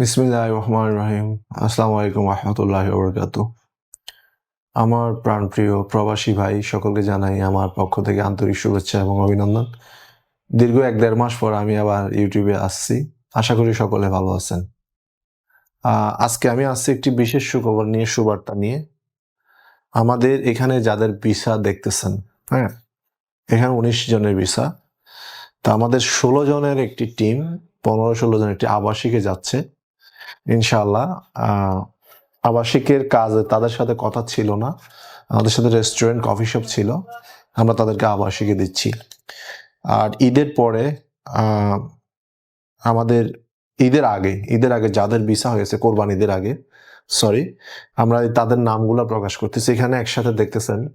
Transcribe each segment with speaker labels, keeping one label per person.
Speaker 1: বিসমিল্লাহ রহমান রহিম আসসালামু আলাইকুম রহমতুল্লাহ বরকাত আমার প্রাণপ্রিয় প্রবাসী ভাই, সকলকে জানাই আমার পক্ষ থেকে আন্তরিক শুভেচ্ছা এবং অভিনন্দন। দীর্ঘ এক দেড় মাস পর আমি আবার ইউটিউবে আসছি। আশা করি সকলে ভালো আছেন। আজকে আমি আসছি একটি বিশেষ সুখবর নিয়ে, সুবার্তা নিয়ে। আমাদের এখানে যাদের ভিসা দেখতেছেন হ্যাঁ এখানে উনিশ জনের ভিসা। তা আমাদের ষোলো জনের একটি টিম, পনেরো ষোলো জন একটি আবাসিকে যাচ্ছে। ইনশাআল্লাহ। আহ, আবাসিকের কাজে তাদের সাথে কথা ছিল না। আমাদের সাথে রেস্টুরেন্ট কফি শপ ছিল। আমরা তাদেরকে আবাসিকে দিচ্ছি। আর ঈদের পরে আমাদের ঈদের আগে ঈদের আগে যাদের ভিসা হয়েছে কোরবান ঈদের আগে সরি আমরা তাদের নামগুলো প্রকাশ করতেছি। এখানে একসাথে দেখতেছেন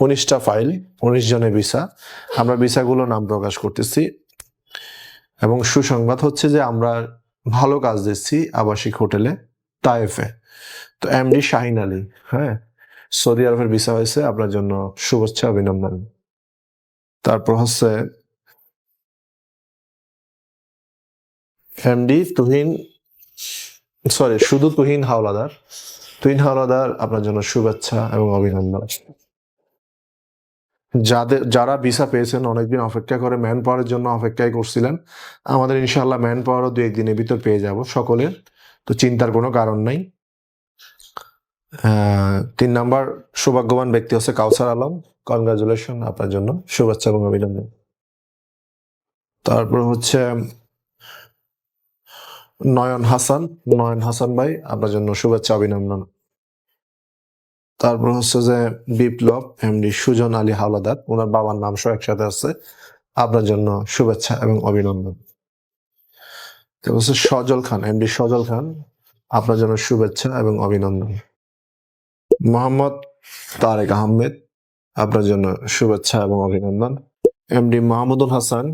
Speaker 1: উনিশটা ফাইল উনিশ জনের ভিসা। আমরা ভিসাগুলো নাম প্রকাশ করতেছি। এবং সুসংবাদ হচ্ছে যে আমরা ভালো কাজ দিচ্ছি আবাসিক হোটেলে, তায়েফে। তো এমডি শাহিন আলী হ্যাঁ? সৌদি আরবের ভিসা হয়েছে, আপনার জন্য শুভেচ্ছা, অভিনন্দন। তারপর হচ্ছে এমডি তুহিন, সরি, শুধু তুহিন হাওলাদার। তুহিন হাওলাদার, আপনার জন্য শুভেচ্ছা এবং অভিনন্দন। যাদের, যারা ভিসা পেয়েছেন, অনেকদিন অপেক্ষা করে ম্যান পাওয়ারের জন্য অপেক্ষায় করছিলেন। আমাদের ইনশাল্লাহ ম্যান পাওয়ারও দু একদিনের ভিতর পেয়ে যাব সকলের। তো চিন্তার কোনো কারণ নাই। তিন নাম্বার, সৌভাগ্যবান ব্যক্তি হচ্ছে কাউসার আলম। কনগ্রাচুলেশন আপনার জন্য। শুভেচ্ছা এবং অভিনন্দন। তারপর হচ্ছে নয়ন হাসান। নয়ন হাসান ভাই, আপনার জন্য শুভেচ্ছা, অভিনন্দন। তারপর হচ্ছে যে বিপ্লব, এমডি সুজন আলী হাওলাদার, ওনার বাবার নাম সহ একসাথে আছে। আপনার জন্য শুভেচ্ছা এবং অভিনন্দন। হচ্ছে সজল খান, এমডি সজল খান, আপনার জন্য শুভেচ্ছা এবং অভিনন্দন। মোহাম্মদ তারেক আহমেদ, আপনার জন্য শুভেচ্ছা এবং অভিনন্দন। এমডি মাহমুদুল হাসান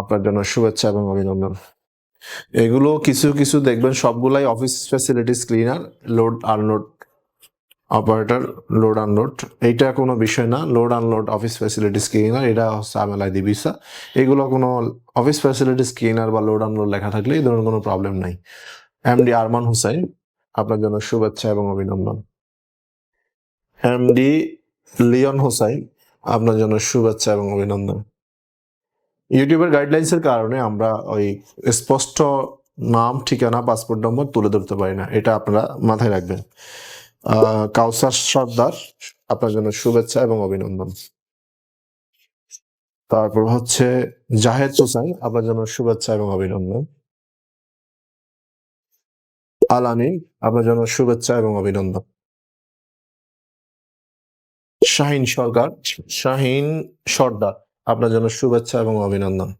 Speaker 1: আপনার জন্য শুভেচ্ছা এবং অভিনন্দন। এগুলো কিছু কিছু দেখবেন, সবগুলাই office facilities cleaner load unload operator load unload এইটা কোনো বিষয় না। Load unload office facilities cleaner এটা হচ্ছে আমেলাই দিবিসা এগুলো কোনো অফিস ফ্যাসিলিটিস ক্লিনার বা লোড আনলোড লেখা থাকলে এই ধরনের কোনো প্রবলেম নাই। এমডি আরমান হুসাইন আপনার জন্য শুভেচ্ছা এবং অভিনন্দন। এমডি লিওন হোসাইন আপনার জন্য শুভেচ্ছা এবং অভিনন্দন। ইউটিউবের গাইডলাইন্সের কারণে আমরা ওই স্পষ্ট নাম, ঠিকানা পাসপোর্ট নম্বর তুলে ধরতে পারি না। এটা আপনারা মাথায় রাখবেন। কাউসার সর্দার, আপনার জন্য শুভেচ্ছা এবং অভিনন্দন। তারপর হচ্ছে জাহেদ হোসাইন আপনার জন্য শুভেচ্ছা এবং অভিনন্দন। আলানি আপনার জন্য শুভেচ্ছা এবং অভিনন্দন। শাহিন সরকার, শাহিন সর্দার, আপনার জন্য শুভেচ্ছা এবং অভিনন্দন।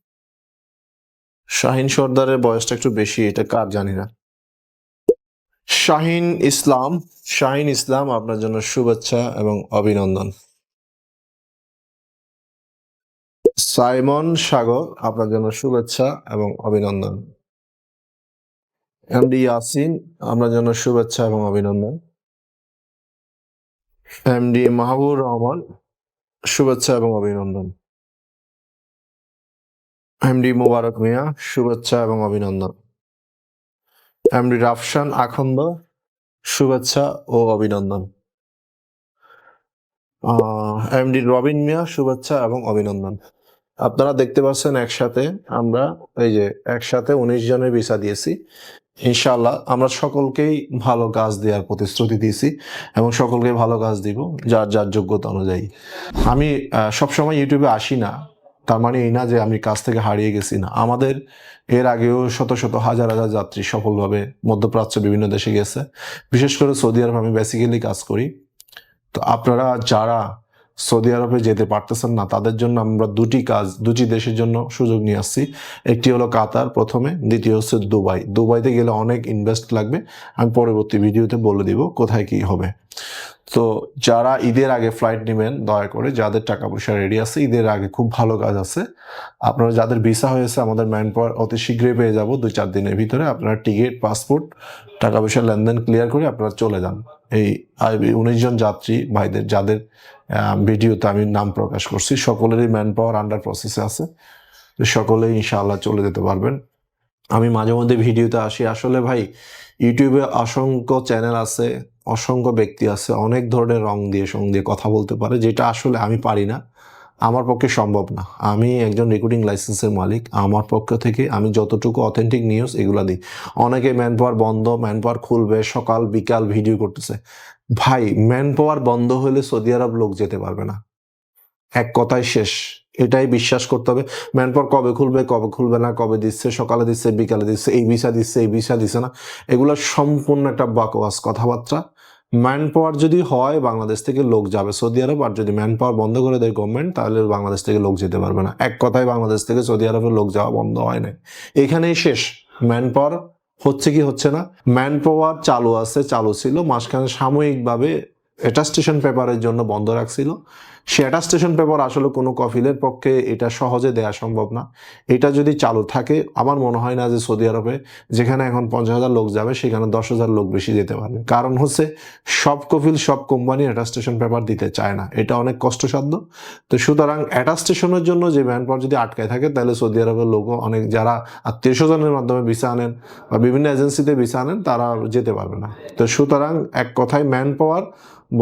Speaker 1: শাহিন সর্দারের বয়সটা একটু বেশি, এটা কার জানি না। শাহিন ইসলাম শাহিন ইসলাম, আপনার জন্য শুভেচ্ছা এবং অভিনন্দন। সাইমন সাগর, আপনার জন্য শুভেচ্ছা এবং অভিনন্দন। এমডি ইয়াসিন, আপনার জন্য শুভেচ্ছা এবং অভিনন্দন। এমডি মাহবুর রহমান, শুভেচ্ছা এবং অভিনন্দন। এমডি মোবারক মিয়া, শুভেচ্ছা এবং অভিনন্দন। এমডি রাফসান আখন্দ শুভেচ্ছা ও অভিনন্দন। এমডি রবিন মিয়া, শুভেচ্ছা এবং অভিনন্দন। আপনারা দেখতে পাচ্ছেন একসাথে আমরা, এই যে একসাথে উনিশ জনের ভিসা দিয়েছি। ইনশাআল্লাহ আমরা সকলকেই ভালো কাজ দেওয়ার প্রতিশ্রুতি দিয়েছি এবং সকলকে ভালো কাজ দিব, যার যার যোগ্যতা অনুযায়ী। আমি সবসময় ইউটিউবে আসি না। তার মানে এই না যে আমি কাজ থেকে হারিয়ে গেছি না। আমাদের এর আগেও শত শত হাজার হাজার যাত্রী সফলভাবে মধ্যপ্রাচ্য বিভিন্ন দেশে গেছে। বিশেষ করে সৌদি আরব আমি বেসিক্যালি কাজ করি। তো আপনারা যারা সৌদি আরবে যেতে পারতেছেন না, তাদের জন্য আমরা দুটি কাজ, দুটি দেশের জন্য সুযোগ নিয়ে আসছি। একটি হলো কাতার প্রথমে, দ্বিতীয় হচ্ছে দুবাই। দুবাইতে গেলে অনেক ইনভেস্ট লাগবে। আমি পরবর্তী ভিডিওতে বলে দিব কোথায় কি হবে। তো যারা ঈদের আগে ফ্লাইট নেবেন, দয়া করে যাদের টাকা পয়সা রেডি আছে, ঈদের আগে খুব ভালো কাজ আছে। আপনারা যাদের ভিসা হয়েছে, আমাদের ম্যান পাওয়ার অতি শীঘ্রই পেয়ে যাব। দুই চার দিনের ভিতরে আপনারা টিকিট পাসপোর্ট টাকা পয়সা লেনদেন ক্লিয়ার করে আপনারা চলে যান। এই উনিশ জন যাত্রী ভাইদের, যাদের ভিডিওতে আমি নাম প্রকাশ করছি, সকলেরই ম্যান পাওয়ার আন্ডার প্রসেসে আছে। সকলেই ইনশাআল্লাহ চলে যেতে পারবেন। আমি মাঝে মধ্যে ভিডিওতে আসি। আসলে ভাই, ইউটিউবে অসংখ্য চ্যানেল আছে। অসংখ্য ব্যক্তি আছে, অনেক ধরনের রং দিয়ে, সং দিয়ে কথা বলতে পারে, যেটা আসলে আমি পারি না। আমার পক্ষে সম্ভব না। আমি একজন রেকর্ডিং লাইসেন্সের মালিক। আমার পক্ষ থেকে আমি যতটুকু অথেন্টিক নিউজ এগুলো দিই। অনেকে ম্যান পাওয়ার বন্ধ ম্যান পাওয়ার খুলবে, সকাল, বিকাল ভিডিও করতেছে। ভাই ম্যান পাওয়ার বন্ধ হলে সৌদি আরব লোক যেতে পারবে না। এক কথায় শেষ। এটাই বিশ্বাস করতে হবে। ম্যান পাওয়ার কবে খুলবে কবে খুলবে না, কবে দিচ্ছে, সকালে দিচ্ছে, বিকালে দিচ্ছে, এই ভিসা দিচ্ছে, এই ভিসা দিচ্ছে না। এগুলো সম্পূর্ণ একটা বাকওয়াস কথাবার্তা। ম্যান পাওয়ার যদি হয়, বাংলাদেশ থেকে লোক যাবে সৌদি আরব, আর যদি ম্যান পাওয়ার বন্ধ করে দেয় গভর্নমেন্ট তাহলে বাংলাদেশ থেকে লোক যেতে পারবে না। এক কথায় বাংলাদেশ থেকে সৌদি আরবের লোক যাওয়া বন্ধ হয় না এখানেই শেষ। ম্যান পাওয়ার হচ্ছে কি হচ্ছে না? ম্যান পাওয়ার চালু আছে, চালু ছিল। মাঝখানে সাময়িকভাবে এটা স্টেশন পেপারের জন্য বন্ধ রাখছিল। সে অ্যাটাস্টেশন পেপার আসলে কোনো কফিলের পক্ষে এটা সহজে দেওয়া সম্ভব না। এটা যদি চালু থাকে, আমার মনে হয় না যে সৌদি আরবে যেখানে এখন পঞ্চাশ হাজার লোক যাবে, সেখানে দশ হাজার লোক বেশি যেতে পারবে। কারণ হচ্ছে সব কফিল, সব কোম্পানি অ্যাটাস্টেশন পেপার দিতে চায় না। এটা অনেক কষ্টসাধ্য। তো সুতরাং অ্যাটাস্টেশনের জন্য যে ম্যান পাওয়ার যদি আটকায় থাকে, তাহলে সৌদি আরবের লোকও অনেক, যারা আত্মীয় স্বজনের মাধ্যমে ভিসা আনেন বা বিভিন্ন এজেন্সিতে ভিসা আনেন, তারা যেতে পারবে না। তো সুতরাং এক কথায় ম্যান পাওয়ার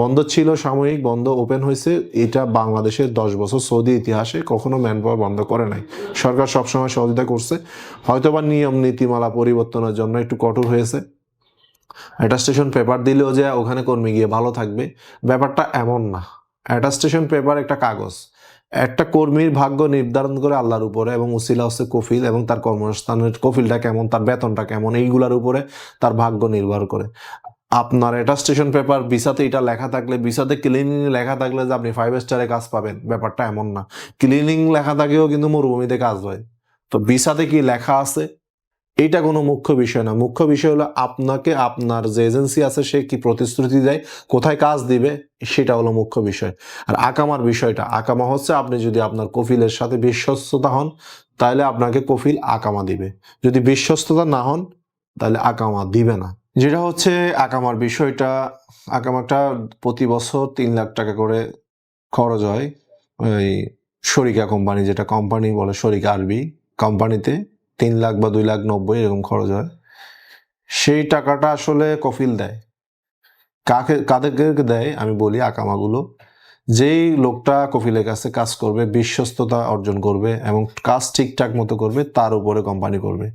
Speaker 1: বন্ধ ছিল সাময়িক, বন্ধ ওপেন হয়েছে, এটা বাংলাদেশের দশ বছর সৌদি ইতিহাসে কখনো ম্যান পাওয়ার বন্ধ করে নাই। সরকার সবসময় সহযোগিতা করছে। হয়তোবা নিয়ম, নীতিমালা পরিবর্তনের জন্য একটু কঠোর হয়েছে। অ্যাটাস্টেশন পেপার দিলেও যে ওখানে কর্মী গিয়ে ভালো থাকবে, ব্যাপারটা এমন না। অ্যাটাস্টেশন পেপার একটা কাগজ। একটা কর্মীর ভাগ্য নির্ধারণ করে আল্লাহর উপরে এবং উসিলা হচ্ছে কফিল এবং তার কর্মস্থানের কফিলটা কেমন, তার বেতনটা কেমন, এইগুলার উপরে তার ভাগ্য নির্ভর করে। আপনার অ্যাটাস্টেশন পেপার ভিসাতে এটা লেখা থাকলে, ভিসাতে ক্লিনিং লেখা থাকলে যে আপনি ফাইভ স্টারে কাজ পাবেন, ব্যাপারটা এমন না। ক্লিনিং লেখা থাকেও কিন্তু মরুভূমিতে কাজ হয়। তো ভিসাতে কি লেখা আছে? এইটা কোনো মুখ্য বিষয় না। মুখ্য বিষয় হলো আপনাকে, আপনার যে এজেন্সি আছে, সে কি প্রতিশ্রুতি দেয়, কোথায় কাজ দিবে, সেটা হলো মুখ্য বিষয়। আর আকামার বিষয়টা, আকামা হচ্ছে আপনি যদি আপনার কফিলের সাথে বিশ্বস্ততা হন তাহলে আপনাকে কফিল আকামা দিবে। যদি বিশ্বস্ততা না হন তাহলে আকামা দিবে না। যেটা হচ্ছে আকামার বিষয়টা আকামাটা প্রতি বছর তিন লাখ টাকা করে খরচ হয় ওই শরিকা কোম্পানি, যেটা কোম্পানি বলে শরিকা আরবি, কোম্পানিতে তিন লাখ বা দুই লাখ নব্বই এরকম খরচ হয়। সেই টাকাটা আসলে কফিল দেয়। কাকে, কাদেরকে দেয় আমি বলি আকামাগুলো যেই লোকটা কফিলের কাছে কাজ করবে, বিশ্বস্ততা অর্জন করবে এবং কাজ ঠিকঠাক মতো করবে, তার উপরে কোম্পানি করবে।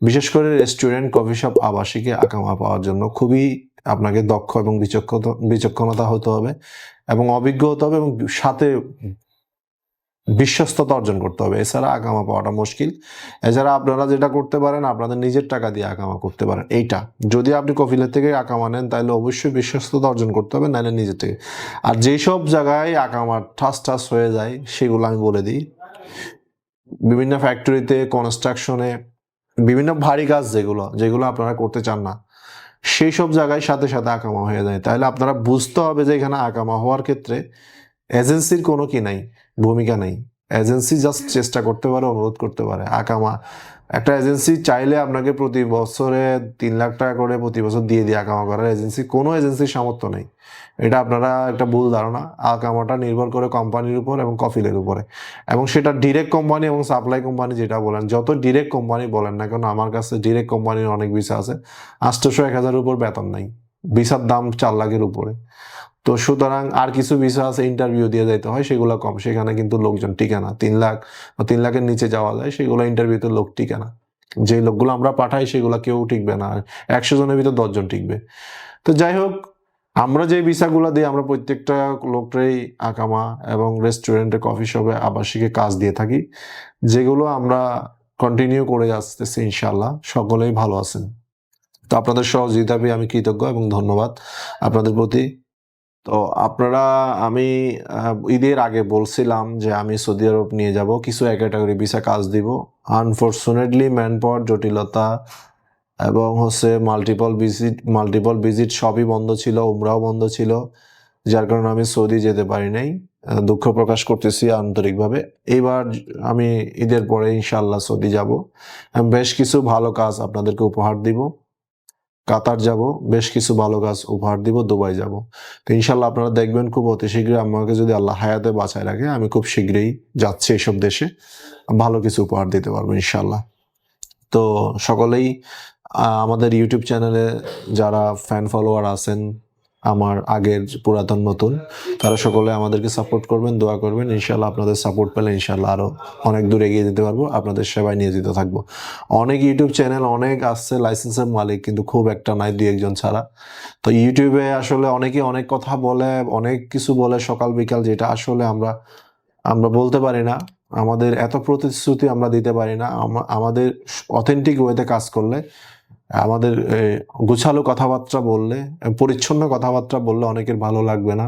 Speaker 1: বিশেষ করে রেস্টুরেন্ট কফি শপ আবাসিকে আকামা পাওয়ার জন্য খুবই আপনাকে দক্ষ এবং বিচক্ষণতা বিচক্ষণতা হতে হবে এবং অভিজ্ঞ হতে হবে এবং সাথে বিশ্বস্ততা অর্জন করতে হবে। এছাড়া আকামা পাওয়াটা মুশকিল। এছাড়া আপনারা যেটা করতে পারেন, আপনাদের নিজের টাকা দিয়ে আকামা করতে পারেন। এইটা। যদি আপনি কফিলের থেকে আকামা নেন, তাহলে অবশ্যই বিশ্বস্ততা অর্জন করতে হবে, নাহলে নিজের থেকে। আর যেসব জায়গায় আকামা ঠাস ঠাস হয়ে যায়, সেগুলো আমি বলে দিই। বিভিন্ন ফ্যাক্টরিতে কনস্ট্রাকশনে বিভিন্ন ভারী কাজ যেগুলো যেগুলো আপনারা করতে চান না, সেই সব জায়গায় সাথে সাথে আকামা হয়ে যায়। তাহলে আপনারা বুঝতে হবে যে এখানে আকামা হওয়ার ক্ষেত্রে এজেন্সির কোনো কি নাই, ভূমিকা নেই। এজেন্সি জাস্ট চেষ্টা করতে পারে, অনুরোধ করতে পারে, আকামা একটা এজেন্সি চাইলে আপনাকে প্রতি বছরে তিন লাখ টাকা করে প্রতি বছর দিয়ে দিয়ে আকামা করার এজেন্সি, কোনো এজেন্সির সামর্থ্য নেই। এটা আপনারা একটা ভুল ধারণা। আকামাটা নির্ভর করে কোম্পানির উপর এবং কফিলের উপরে। এবং সেটা ডিরেক্ট কোম্পানি এবং সাপ্লাই কোম্পানি যেটা বলেন, যত ডিরেক্ট কোম্পানি বলেন না কেন, আমার কাছে ডিরেক্ট কোম্পানির অনেক ভিসা আছে। আটশোশো এক হাজারের উপর বেতন নাই। ভিসার দাম চার লাখের উপরে। তো সুতরাং আর কিছু ভিসা আছে ইন্টারভিউ দিয়ে যাইতে হয়, সেগুলো কম। সেখানে কিন্তু লোকজন টিকে না। তিন লাখ বা তিন লাখের নিচে যাওয়া যায়, সেগুলো ইন্টারভিউতে লোক টিকে না। যে লোকগুলো আমরা পাঠাই, সেগুলো কেউ টিকবে না। একশো জনের ভিতর দশজন টিকবে। তো যাই হোক, আমরা যে ভিসাগুলো দিই, আমরা প্রত্যেকটা লোকটাই আকামা এবং রেস্টুরেন্টে কফি শপে আবাসিকে কাজ দিয়ে থাকি। যেগুলো আমরা কন্টিনিউ করে আসতেছি ইনশাল্লাহ সকলেই ভালো আছেন। তো আপনাদের সহযোগিতা পেয়ে আমি কৃতজ্ঞ এবং ধন্যবাদ। আপনাদের প্রতি তো আপনারা, আমি ঈদের আগে বলছিলাম যে আমি সৌদি আরব নিয়ে যাব, কিছু ক্যাটাগরি ভিসা কাজ দিব। আনফর্চুনেটলি ম্যান পাওয়ার জটিলতা এবং হচ্ছে মাল্টিপল ভিজিট মাল্টিপল ভিজিট সবই বন্ধ ছিল, উমরাও বন্ধ ছিল, যার কারণে আমি সৌদি যেতে পারি নাই। দুঃখ প্রকাশ করতেছি আন্তরিকভাবে। এইবার আমি ঈদের পরে ইনশাল্লাহ সৌদি যাব। বেশ কিছু ভালো কাজ আপনাদেরকে উপহার দিব। কাতার যাব, বেশ কিছু ভালো কাজ উপহার দিব, দুবাই যাব। তো ইনশাল্লাহ আপনারা দেখবেন খুব অতি শীঘ্রই আমাকে যদি আল্লাহ হায়াতে বাঁচায় রাখে, আমি খুব শীঘ্রই যাচ্ছি এইসব দেশে। ভালো কিছু উপহার দিতে পারব ইনশাল্লাহ। তো সকলেই আমাদের ইউটিউব চ্যানেলে যারা ফ্যান ফলোয়ার আছেন আমার আগের পুরাতন নতুন, তারা সকলে আমাদেরকে সাপোর্ট করবেন, দোয়া করবেন। ইনশাল্লাহ আপনাদের সাপোর্ট পেলে ইনশাল্লাহ আরও অনেক দূর এগিয়ে যেতে পারব। আপনাদের সেবায় নিয়োজিত থাকব। অনেক ইউটিউব চ্যানেল অনেক আসছে লাইসেন্সের মালিক, কিন্তু খুব একটা নাই দুই একজন ছাড়া। তো ইউটিউবে আসলে অনেকে অনেক কথা বলে, অনেক কিছু বলে সকাল, বিকাল, যেটা আসলে আমরা আমরা বলতে পারি না। আমাদের এত প্রতিশ্রুতি আমরা দিতে পারি না। আমাদের অথেন্টিক ওয়েতে কাজ করলে আমাদের গুছালো কথাবার্তা বললে, পরিচ্ছন্ন কথাবার্তা বললে অনেকের ভালো লাগবে না।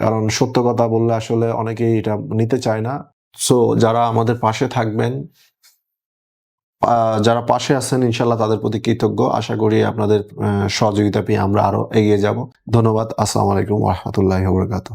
Speaker 1: কারণ সত্য কথা বললে আসলে অনেকেই এটা নিতে চায় না। সো যারা আমাদের পাশে থাকবেন যারা পাশে আছেন, ইনশাল্লাহ তাদের প্রতি কৃতজ্ঞ। আশা করি আপনাদের সহযোগিতা পেয়ে আমরা আরও এগিয়ে যাব। ধন্যবাদ। আসসালামু আলাইকুম রহমতুল্লাহ বরকাত